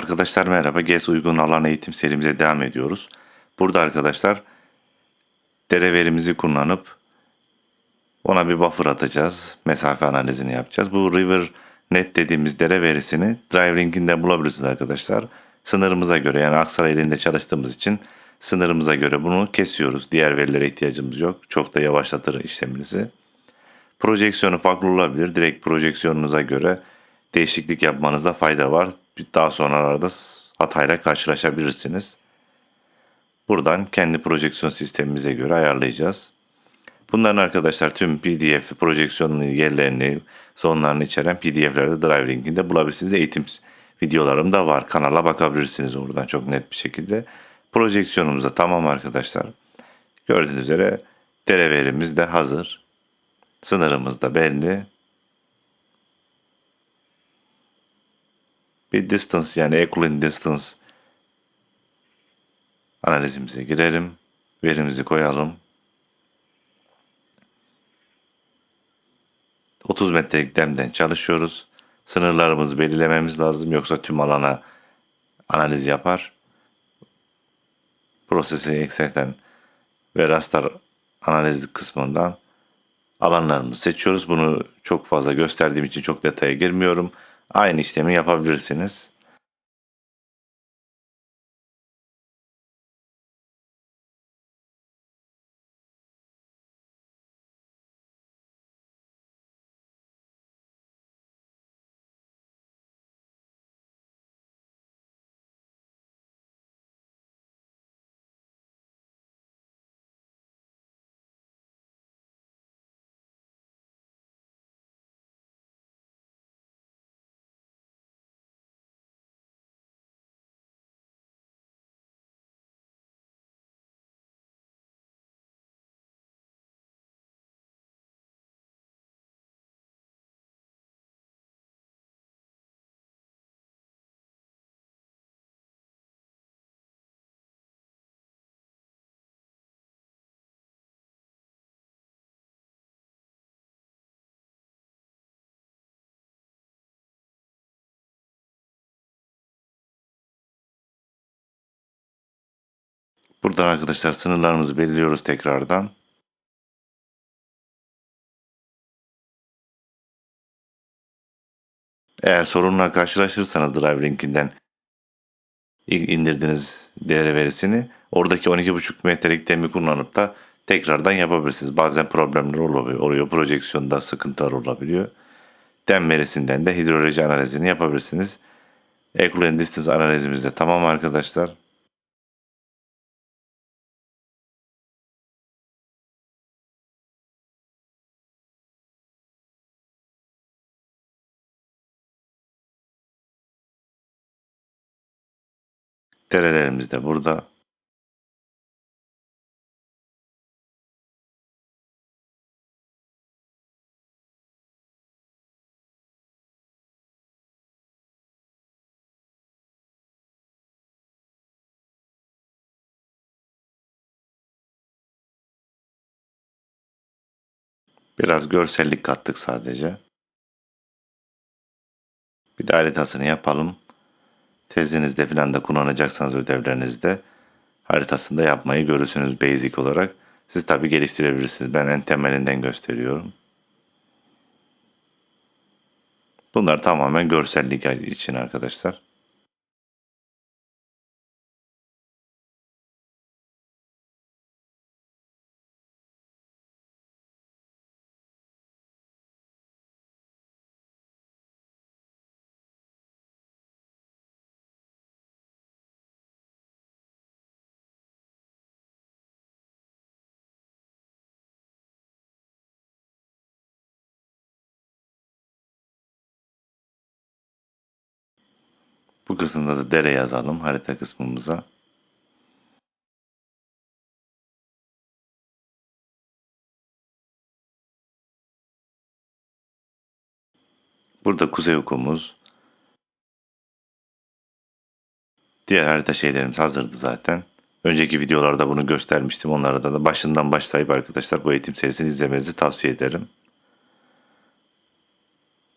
Arkadaşlar merhaba. GES uygun alan eğitim serimize devam ediyoruz. Burada arkadaşlar dere verimizi kullanıp ona bir buffer atacağız. Mesafe analizini yapacağız. Bu River Net dediğimiz dere verisini DriveLink'inde bulabilirsiniz arkadaşlar. Sınırımıza göre yani Aksaray elinde çalıştığımız için sınırımıza göre bunu kesiyoruz. Diğer verilere ihtiyacımız yok. Çok da yavaşlatır işleminizi. Projeksiyonu farklı olabilir. Direkt projeksiyonunuza göre değişiklik yapmanızda fayda var. Daha sonralarda hatayla karşılaşabilirsiniz. Buradan kendi projeksiyon sistemimize göre ayarlayacağız. Bunların arkadaşlar tüm PDF projeksiyonun yerlerini, sonlarını içeren PDF'lerde Drive linkinde bulabilirsiniz. Eğitim videolarım da var. Kanala bakabilirsiniz oradan çok net bir şekilde. Projeksiyonumuz da tamam arkadaşlar. Gördüğünüz üzere dere verimiz de hazır. Sınırımız da belli. Bir distance yani equaling distance analizimize girelim. Verimizi koyalım. 30 metrelik demden çalışıyoruz. Sınırlarımızı belirlememiz lazım yoksa tüm alana analiz yapar. Prosesi eksekten ve raster analiz kısmından alanlarımızı seçiyoruz. Bunu çok fazla gösterdiğim için çok detaya girmiyorum. Aynı işlemi yapabilirsiniz. Buradan arkadaşlar sınırlarımızı belirliyoruz tekrardan. Eğer sorunla karşılaşırsanız Drive linkinden indirdiğiniz değeri verisini oradaki 12,5 metrelik temi kullanıp da tekrardan yapabilirsiniz. Bazen problemler. Oluyor. Projeksiyonda sıkıntılar olabiliyor. Dem verisinden de hidroloji analizini yapabilirsiniz. Equal Distance analizimiz de tamam arkadaşlar. Derelerimiz de burada. Biraz görsellik kattık sadece. Bir de haritasını yapalım. Tezinizde falan da kullanacaksanız ödevlerinizde haritasında yapmayı görürsünüz basic olarak. Siz tabi geliştirebilirsiniz. Ben en temelinden gösteriyorum. Bunlar tamamen görsellik için arkadaşlar. Bu kısımda da dere yazalım harita kısmımıza. Burada kuzey okumuz. Diğer harita şeylerimiz hazırdı zaten. Önceki videolarda bunu göstermiştim. Onlara da başından başlayıp arkadaşlar bu eğitim serisini izlemenizi tavsiye ederim.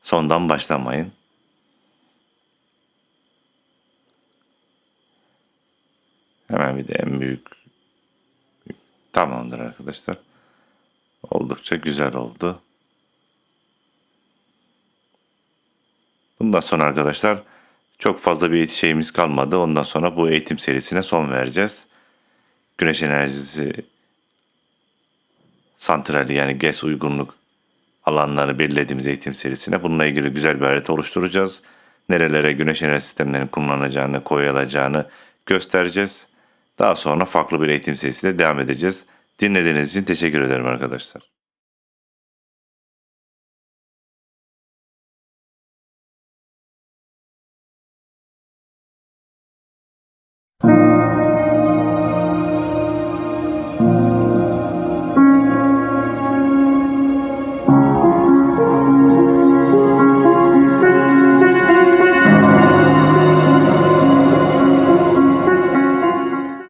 Sondan başlamayın. Hemen bir de en büyük. Tamamdır arkadaşlar. Oldukça güzel oldu. Bundan sonra arkadaşlar çok fazla bir şeyimiz kalmadı. Ondan sonra bu eğitim serisine son vereceğiz. Güneş enerjisi santrali yani GES uygunluk alanlarını belirlediğimiz eğitim serisine bununla ilgili güzel bir harita oluşturacağız. Nerelere güneş enerji sistemlerinin kullanılacağını, koyulacağını göstereceğiz. Daha sonra farklı bir eğitim serisiyle devam edeceğiz. Dinlediğiniz için teşekkür ederim arkadaşlar.